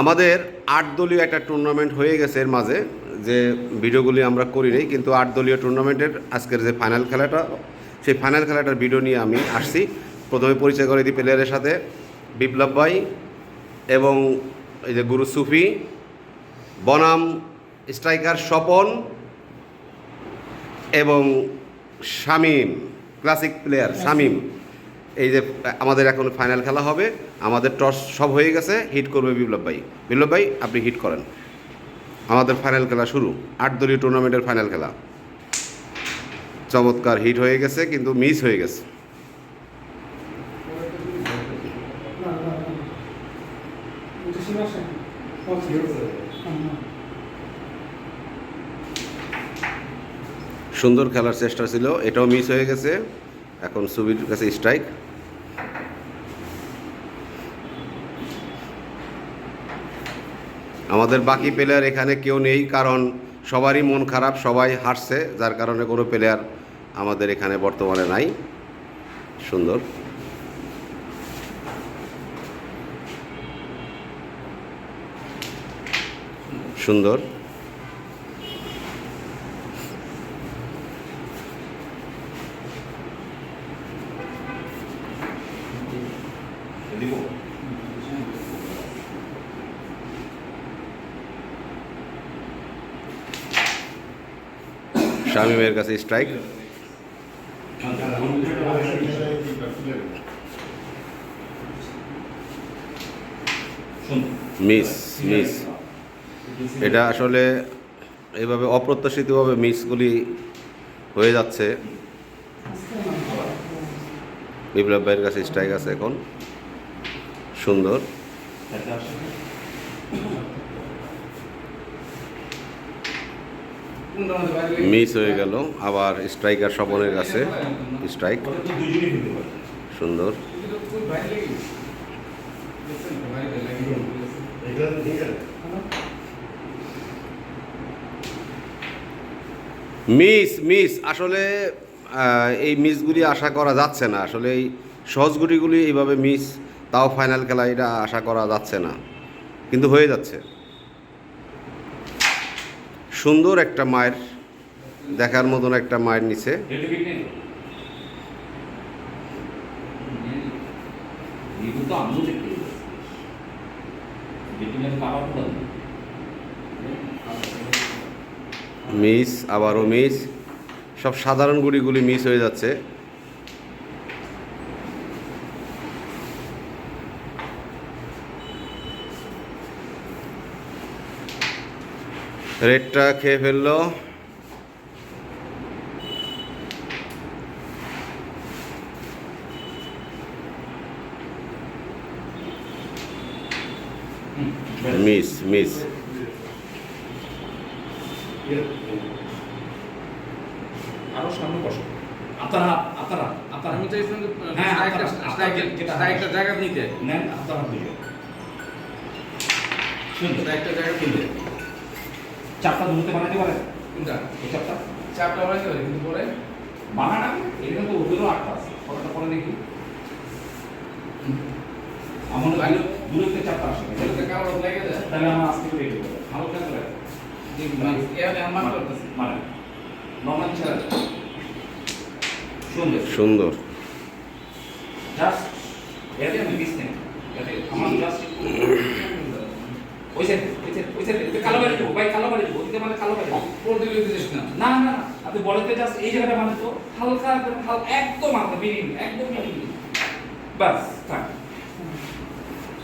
আমাদের আট দলীয় একটা টুর্নামেন্ট হয়ে গেছে এর মাঝে, যে ভিডিওগুলি আমরা করি নাই, কিন্তু আট দলীয় টুর্নামেন্টের আজকের যে ফাইনাল খেলাটা, সেই ফাইনাল খেলাটার ভিডিও নিয়ে আমি আসছি। প্রথমে পরিচয় করে দিই প্লেয়ারের সাথে, বিপ্লব ভাই এবং এই যে গুরু সুফি, বনাম স্ট্রাইকার স্বপন এবং শামিম ক্লাসিক প্লেয়ার শামিম। এই যে, আমাদের এখন ফাইনাল খেলা হবে, আমাদের টস সব হয়ে গেছে হিট করবে বিপ্লব ভাই। বিপ্লব ভাই, আপনি হিট করেন। আমাদের ফাইনাল খেলা শুরু, আট দলীয় টুর্নামেন্টের ফাইনাল খেলা। চমৎকার হিট হয়ে গেছে, কিন্তু মিস হয়ে গেছে। সুন্দর খেলার চেষ্টা ছিল, এটাও মিস হয়ে গেছে। এখন সুবির কাছে স্ট্রাইক আমাদের বাকি প্লেয়ার এখানে কেউ নেই, কারণ সবারই মন খারাপ, সবাই হারছে, যার কারণে কোনো প্লেয়ার আমাদের এখানে বর্তমানে নাই। সুন্দর। সুন্দর। শামিমের কাছে স্ট্রাইক মিস মিস এটা আসলে এইভাবে অপ্রত্যাশিতভাবে মিসগুলি হয়ে যাচ্ছে। বিপ্লব ভাইয়ের কাছে স্ট্রাইক আছে এখন। সুন্দর। মিস হয়ে গেল। আবার স্ট্রাইকার স্বপনের কাছে। স্ট্রাইক। সুন্দর। মিস মিস, আসলে এই মিসগুলি আশা করা যাচ্ছে না। আসলে এই সহজ গুটিগুলি এইভাবে মিস, তাও ফাইনাল খেলা এটা আশা করা যাচ্ছে না। কিন্তু হয়ে যাচ্ছে। সুন্দর একটা মায়ের দেখার মতন একটা মায়ের নিচে। মিস আবারও মিস। সব সাধারণ গুড়িগুলি মিস হয়ে যাচ্ছে। রেডটা খেয়ে ফেলল। Miss miss. আরও সামনে বসো। আপনারা আপনারা আপনারা আমি চাইছিলাম হ্যাঁ, আপনারা- স্ট্রাইকের জায়গা নিতে। নেন আপনারা স্ট্রাইকটা জায়গা নিতে। চাপটা ধরতে বানাতে পারেন কোনটা? এই চাপটা। চাপটা বানাইতে পারি কিন্তু পরে? বানানা? এখানে তো ওদেরও আটটা আছে। কতটা পরে দেখি। আমার ভালো। দূরত্বে চাপটা আসে। এটাতে কামড় লেগে যায়। তাহলে আমার আজকে হালকা করে। দেখি মানে আমার করতেছি। মানে নর্মাল ছেড়ে। সুন্দর। সুন্দর। জাস্ট এতে আমি মিস নেই। এতে আমার জাস্ট সাইড ওই সাইড ওই সাইড এতে কালো বাড়ি দেবো ভাই কালো বাড়ি দেবো ওদিকে মানে কালো বাড়ি দেবো। পর দিলে দিস না না না না আপনি বলেতে জাস্ট এই জায়গাটা মানে তো হালকা একদম হালকা একদম হালকা মিনিম একদম মিনিম বাস থাক।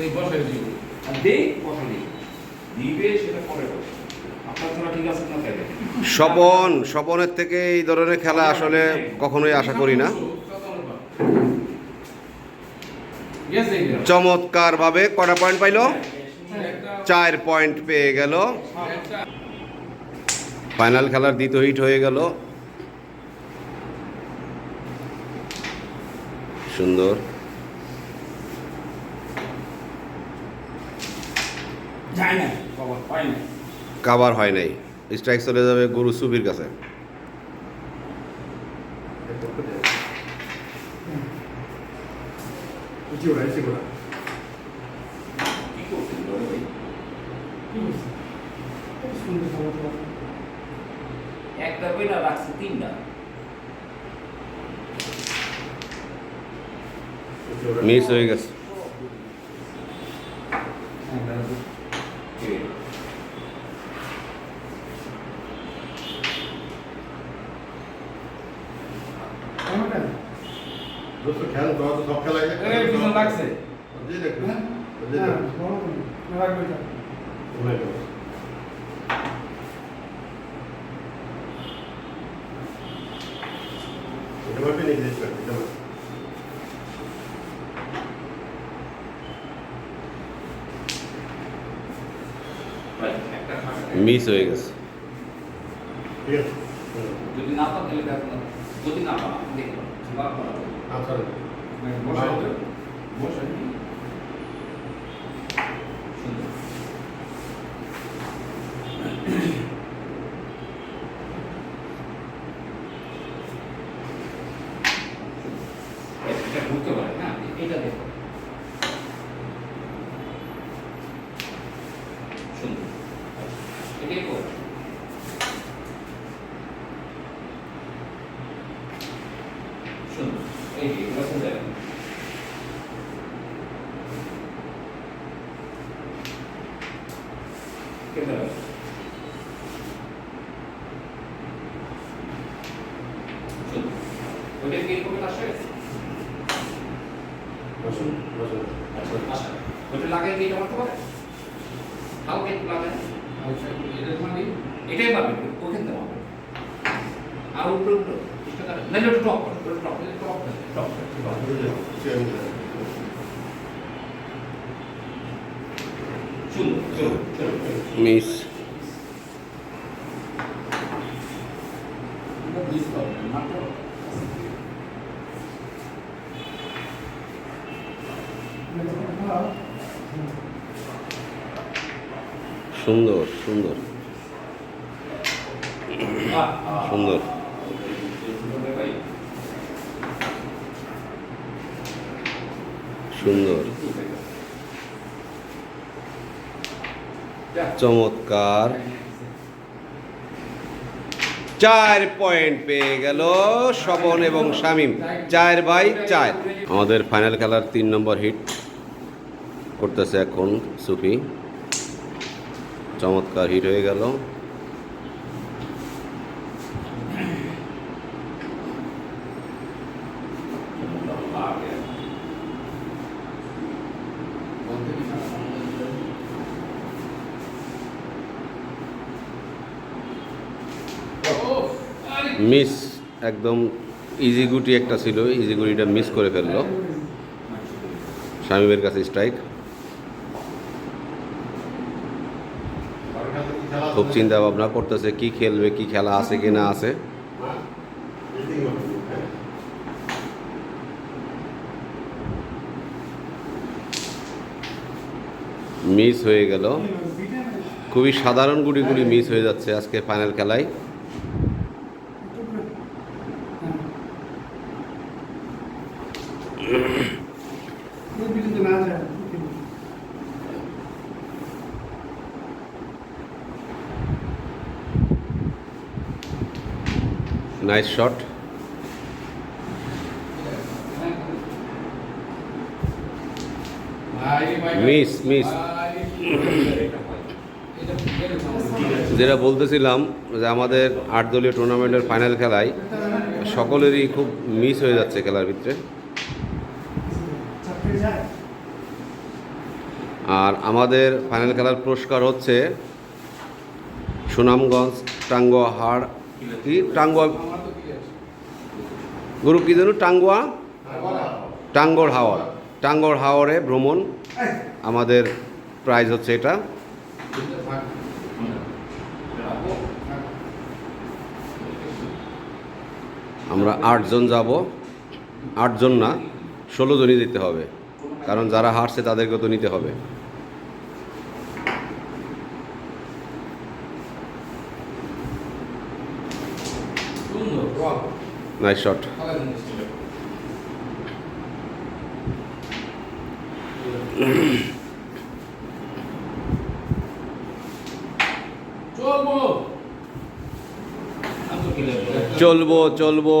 এই বসাই দিও। আর দে কথা দিই দিবে সেটা পরে হবে আপনার ছাড়া ঠিক আছে না তাই দেখেন। স্বপন স্বপনের থেকে এই ধরনের খেলা আসলে কখনোই আশা করি না। গেল চমৎকারভাবে কটা পয়েন্ট পাইলো? চার পয়েন্ট পেয়ে গেল। ফাইনাল খেলার দ্বিতীয় হিট হয়ে গেল। সুন্দর। কাবার হয় নাই। স্ট্রাইক চলে যাবে গুরু সুবির কাছে। কি একটা পেটা রাখছে তিনটা। মিস হয়ে গেছে। খেলা লাগছে হ্যাঁ, হ্যাঁ, হ্যাঁ, এটা। এটা। একটা ফাঁকা। মিস হয়ে গেছে ঠিক আছে যদি না পান তাহলে না। যদি না পান দেখো বার করা আচ্ছা বসাই তো বসাই সুন্দর। ঢুকতে পারে হ্যাঁ এটা দেখো সুন্দর এটাই করো সুন্দর এই যে এগুলো কোথায় রাখবে? কেটে রাখবে। সুন্দর। ওইটা কি এরকম আসে বসুন বসুন আচ্ছা আসে ওইটা লাগাই দিয়ে জমাতে পারে হালকা একটু লাগাই আচ্ছা এটা মানে এটাই পাবে ওখান থেকে পাবে আর উপরে উপরে করে নাহলে টপ করে টপ টপ টপ করে টপ করে। বুঝলি চেয়ার নিয়ে যাও। সুন্দর সুন্দর সুন্দর মিস মিস করবে মাত্র হ্যাঁ। সুন্দর সুন্দর বাহ, বাহ। সুন্দর সুন্দর ভাই সুন্দর চমৎকার। চার পয়েন্ট পেয়ে গেল শবন এবং শামিম। চার বাই চার। আমাদের ফাইনাল খেলার তিন নম্বর হিট করতেছে এখন সুফি। চমৎকার হিট হয়ে গেল বলতে কি না ও আরে মিস একদম ইজি গুটি একটা ছিল ইজি গুটিটা মিস করে ফেলল। শামিমের কাছে স্ট্রাইক খুব চিন্তা ভাবনা করতেছে, কি খেলবে, কি খেলা আছে, কি না আছে? মিস হয়ে গেল। খুবই সাধারণ গুটি গুটিগুলি মিস হয়ে যাচ্ছে আজকে ফাইনাল খেলায় একটু করে। হ্যাঁ। এই বিটাতে না যায়, ওকে। নাইস শট মিস সমস্যা যেটা বলতেছিলাম যে আমাদের আট দলীয় টুর্নামেন্টের ফাইনাল খেলায় সকলেরই খুব মিস হয়ে যাচ্ছে খেলার ভিতরে। আর আমাদের ফাইনাল খেলার পুরস্কার হচ্ছে সুনামগঞ্জ টাঙ্গুয়া হাড় কি? টাঙ্গুয়া গুরু কি যেন টাঙ্গুয়া? টাঙ্গর হাওয়ার টাঙ্গর হাওয়ারে ভ্রমণ। আমাদের প্রাইজ হচ্ছে এটা। আমরা আটজন যাব। আটজন না, ষোলো জনই দিতে হবে। কারণ যারা হারছে তাদেরকে তো নিতে হবে। নাইস শট ভালো জিনিস চলবো। চলবো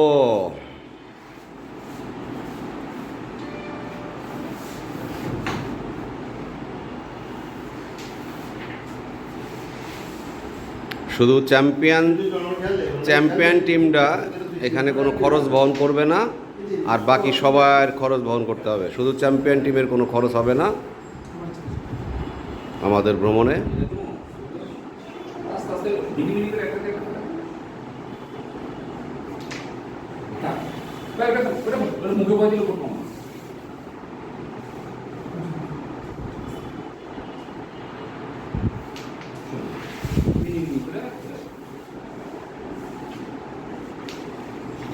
শুধু চ্যাম্পিয়ন চ্যাম্পিয়ন টিমটা এখানে কোনো খরচ বহন করবে না। আর বাকি সবার খরচ বহন করতে হবে শুধু চ্যাম্পিয়ন টিমের কোনো খরচ হবে না আমাদের ভ্রমণে আস্তে আস্তে মিনি মিনি করে একটা একটা একটা থাক। বা এটা থাক, এটা বল, এটা মুখে বয় দিলে করব না। মিনি মিনি করে একটা।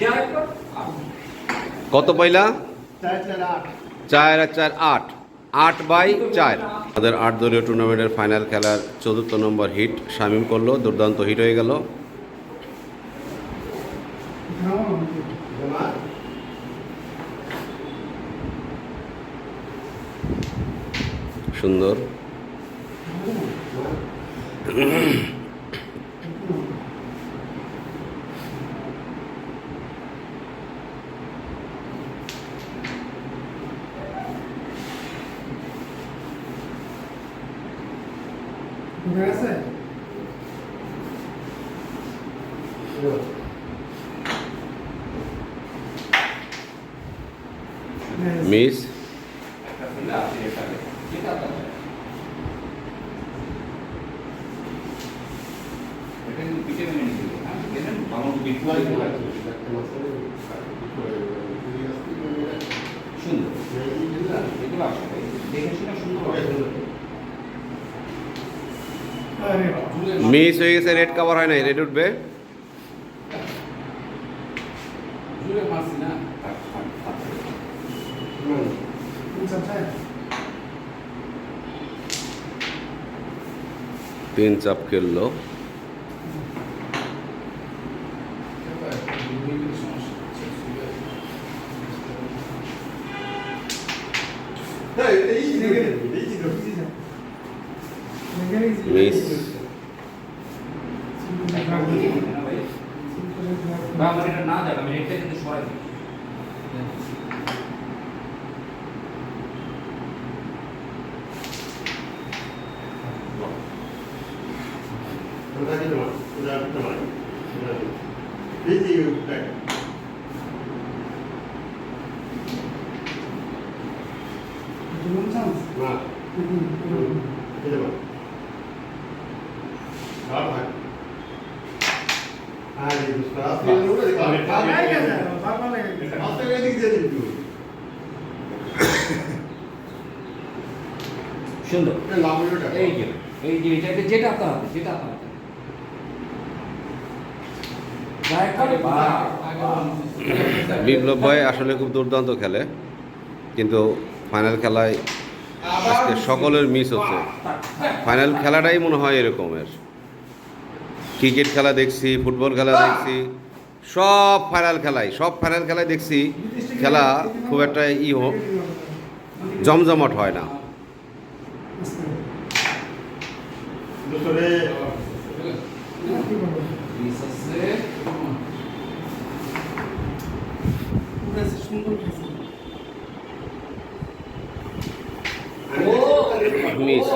যা একবার, আপ। কত পয়লা চার আর চার আট। আট বাই চার। আমাদের আট দলীয় টুর্নামেন্টের ফাইনাল খেলার চতুর্থ নম্বর হিট শামিম করল দুর্দান্ত হিট হয়ে গেল। সুন্দর হয়ে গেছে মিস একটা ফেলে আছে, এটা ফেলে। যেটা আপনার। এটা কিন্তু পিঠে মেনে নিতে হবে, হ্যাঁ? দেখেন, ভালো মতো বিট করে দিতে হবে। সুন্দর এগুলো আসলে দেখে শুনে সুন্দর হবে। আরে মিস হয়ে গেছে রেড কাভার হয় নাই রেড উঠবে জুড়ে মারছি না থাক, থাক, থাক। তিন চার চার তিন চাপ খেললো মিস না ভাই? বা আমার এটা না দেখ আমি এটা কিন্তু সরাই দিই চান্স বাবাই গেছে বাবা লেগে গেছে বিপ্লব ভাই আসলে খুব দুর্দান্ত খেলে, কিন্তু ফাইনাল খেলায় আজকে সকলের মিস হচ্ছে। ফাইনাল খেলাটাই মনে হয় এরকমের। ক্রিকেট খেলা দেখছি ফুটবল খেলা দেখছি সব ফাইনাল খেলায় সব ফাইনাল খেলায় দেখছি খেলা খুব একটা ই হোক জমজমাট হয় না খেলছে মিস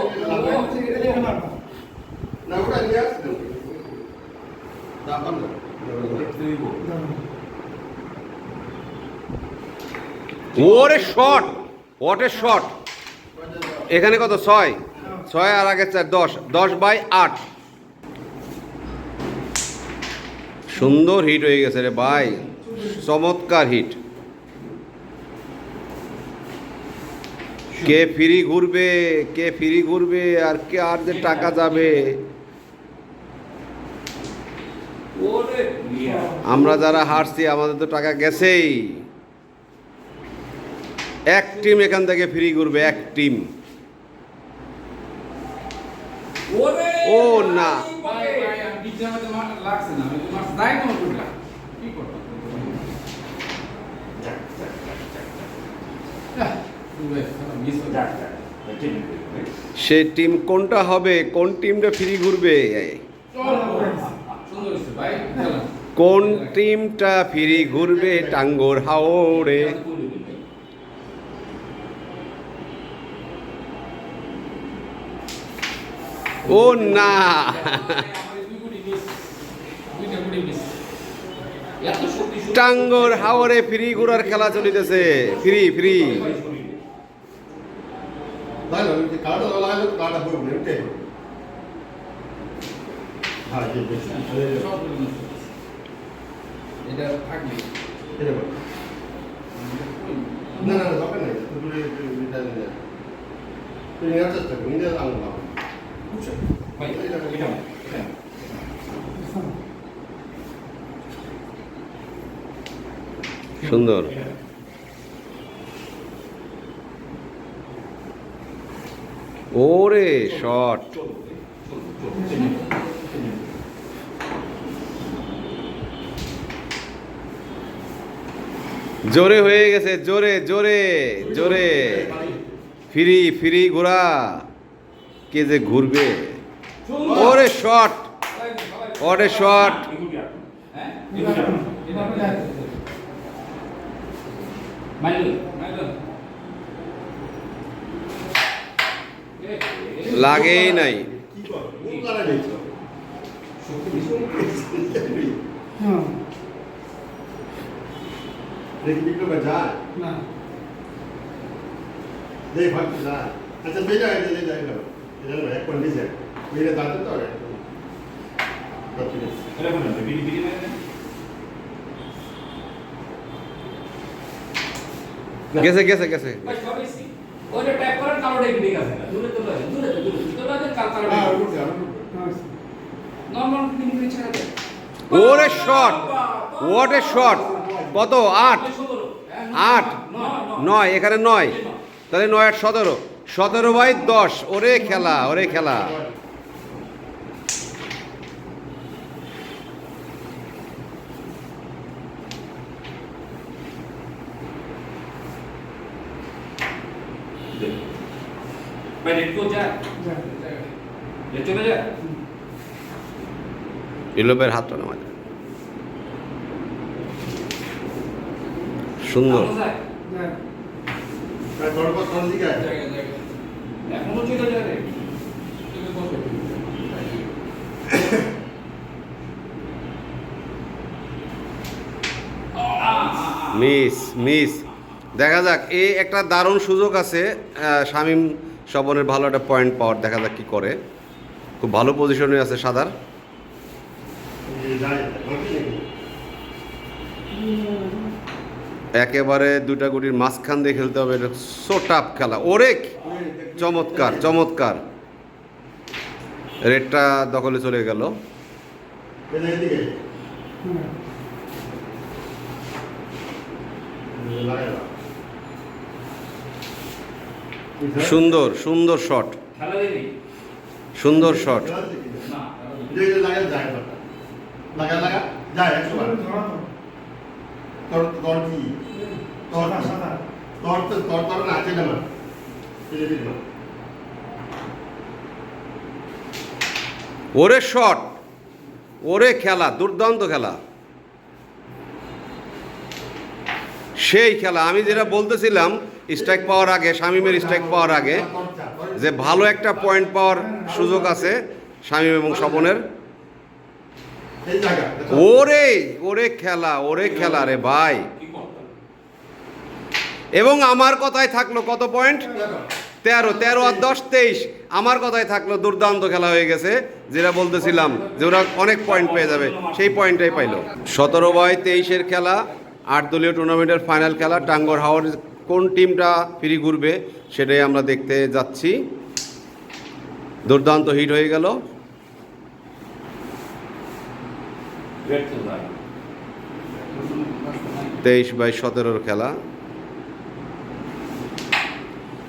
এটা দেখে মারবা ওরে শট হোয়াট এ শট এখানে কত? ছয়। ছয় আর আগে চার, দশ। দশ বাই আট। সুন্দর হিট হয়ে গেছে রে ভাই। চমৎকার হিট কে ফ্রি ঘুরবে, কে ফ্রি ঘুরবে, আর কে, আর যে টাকা যাবে। আমরা যারা হারছি, আমাদের তো টাকা গেছেই। এক টিম এখান থেকে ফ্রি ঘুরবে এক টিম। ও না। সে টিম কোনটা হবে? কোন টিমটা ফ্রি ঘুরবে? কোন টিমটা ফিরি ঘুরবে? টাঙ্গর হাওড়ে ও না টাঙ্গর হাওড়ে ফ্রি ঘুরার খেলা চলিতেছে। Free free. না হ্যাঁ। না না না দরকার নেই চেষ্টা করো লাগাও সুন্দর। ওরে শট। জোরে হয়ে গেছে জোরে জোরে জোরে। ফ্রি ফ্রি ঘোরা কে যে ঘুরবে? ওরে শট! ওরে শট! হ্যাঁ যায়। লাগেই নাই। হ্যাঁ, যায় না। দেখ যায় আচ্ছা বেজা এটা যে যায় গেছে গেছে গেছে। ওইটা ট্যাপ করেন কালোটা ঠিক আছে দূরে তো লাগে দূরে তো দূরে তো। লাগে কাল কালোটা হ্যাঁ ওটা আর হ্যাঁ, নরমাল ফিনিশিং ছেড়ে ওরে শট হোয়াট এ শট কত? আট? আট? নয় এখানে নয়। তাহলে নয় আট সতেরো। সতেরো বাই দশ ওরে খেলা ওরে খেলা। ইলোপের হাতটা নামা যায়। সুন্দর। এখনও মিস মিস। দেখা যাক এই একটা দারুণ সুযোগ আছে শামীম স্বপনের ভালো একটা পয়েন্ট পাওয়ার। দেখা যাক কি করে। খুব ভালো পজিশনে আছে সাদার এই যায় ঘটি নাকি একেবারে দুটা গুটির মাঝখান দিয়ে খেলতে হবে। এটা সো টাফ খেলা। ওরে চমৎকার চমৎকার। রেডটা দখলে চলে গেল। সুন্দর সুন্দর শট সুন্দর শট লাগা লাগা যায়। তোর তোর কি? তোর। তোর তো, তোর তোর না ওরে শট। ওরে খেলা, দুর্দান্ত খেলা। সেই খেলা, আমি যেটা বলতেছিলাম স্ট্রাইক পাওয়ার আগে, শামিমের স্ট্রাইক পাওয়ার আগে, যে ভালো একটা পয়েন্ট পাওয়ার সুযোগ আছে শামিম এবং স্বপনের। ওরে ওরে খেলা ওরে খেলা রে ভাই। এবং আমার কথায় থাকল কত পয়েন্ট তেরো তেরো আর দশ, তেইশ। আমার কথায় থাকল দুর্দান্ত খেলা হয়ে গেছে। যেটা বলতেছিলাম যে ওরা অনেক পয়েন্ট পেয়ে যাবে, সেই পয়েন্টটাই পাইলো। সতেরো বাই তেইশের খেলা, আট দলীয় টুর্নামেন্টের ফাইনাল খেলা, টাঙ্গর হাওয়ার কোন টিমটা ফিরি ঘুরবে, সেটাই আমরা দেখতে যাচ্ছি। দুর্দান্ত হিট হয়ে গেল রেড তো যায় তেইশ বাই সতেরোর খেলা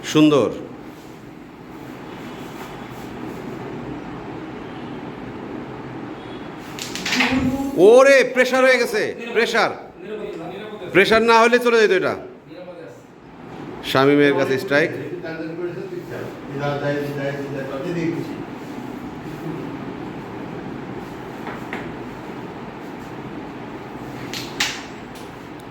সুন্দর ওরে প্রেশার হয়ে গেছে প্রেশার প্রেশার না হলে চলে যেত এটা শামিমের কাছে স্ট্রাইক যায় যায় যায় যায় এদিকে খুশি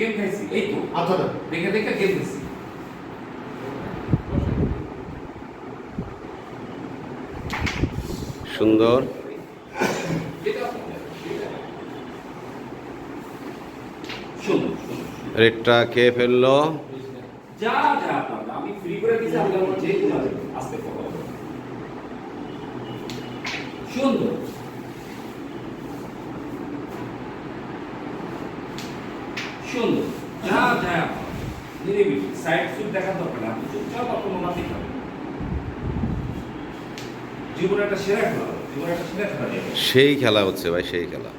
গেম খাইছি এই তো। আচ্ছা দেখে দেখে গেম খাইছি সুন্দর। রেটটা খেয়ে ফেলল? যা যা আমি ফ্রি করে দিছি আপনার মধ্যে যে কোনো আছে আস্তে কথা বলুন। সুন্দর সুন্দর সেই খেলা হচ্ছে ভাই সেই খেলা।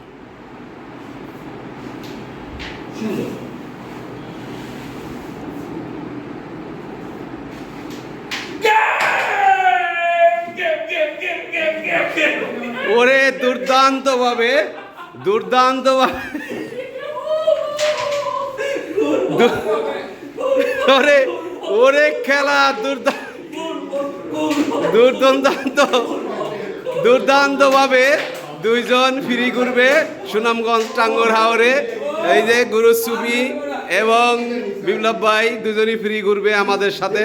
ওরে দুর্দান্ত ভাবে ওরে ওরে খেলা দুর্দান্ত দুর্দান্ত দুর্দান্ত ভাবে দুইজন ফিরি ঘুরবে সুনামগঞ্জ টাঙ্গর হাওরে। এই যে গুরু সুবি এবং বিপ্লব ভাই দুজনই ফিরি ঘুরবে আমাদের সাথে।